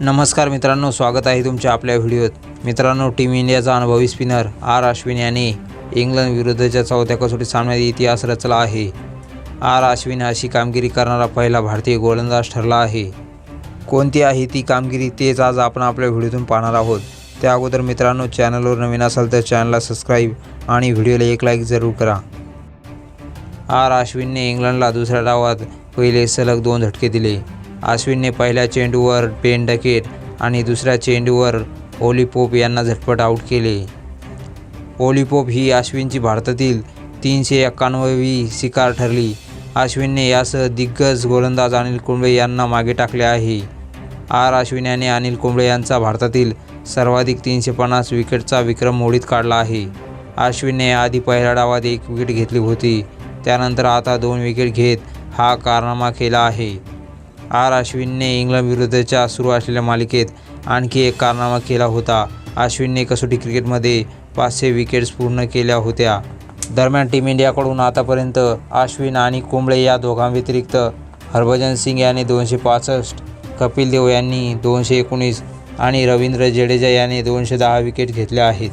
नमस्कार मित्रांनो स्वागत आहे तुमच्या आपल्या व्हिडिओत. मित्रांनो टीम इंडियाचा अनुभवी स्पिनर आर अश्विन याने इंग्लंड विरुद्धच्या चौथ्या कसोटी सामन्यात इतिहास रचला आहे. आर अश्विन अशी कामगिरी करणारा पहिला भारतीय गोलंदाज ठरला आहे. कोणती आहे ती कामगिरी तेच आज आपण आपल्या व्हिडिओतून पाहणार आहोत. त्या अगोदर मित्रांनो चॅनलवर नवीन असाल तर चॅनलला सबस्क्राईब आणि व्हिडिओला एक लाईक जरूर करा. आर अश्विनने इंग्लंडला दुसऱ्या डावात पहिले सलग दोन झटके दिले. आश्विनने पहिल्या चेंडूवर पेन डकेट आणि दुसऱ्या चेंडूवर ओलिपोप यांना झटपट आऊट केले. ओलिपोप ही आश्विनची भारतातील तीनशे एक्काण्णवी शिकार ठरली. आश्विनने यासह दिग्गज गोलंदाज अनिल कुंबळे यांना मागे टाकले आहे. आर आश्विन याने अनिल कुंबळे यांचा भारतातील सर्वाधिक तीनशे पन्नास विकेटचा विक्रम मोडीत काढला आहे. आश्विनने आधी पहिल्या डावात एक विकेट घेतली होती. त्यानंतर आता दोन विकेट घेत हा कारनामा केला आहे. आर अश्विनने इंग्लंड विरुद्धच्या सुरू असलेल्या मालिकेत आणखी एक कारनामा केला होता. अश्विनने कसोटी क्रिकेटमध्ये पाचशे विकेट्स पूर्ण केल्या होत्या. दरम्यान टीम इंडियाकडून आतापर्यंत अश्विन आणि कुंबळे या दोघांव्यतिरिक्त हरभजन सिंग याने दोनशे पासष्ट कपिल देव यांनी दोनशे एकोणीस आणि रवींद्र जडेजा याने दोनशे दहा विकेट घेतल्या आहेत.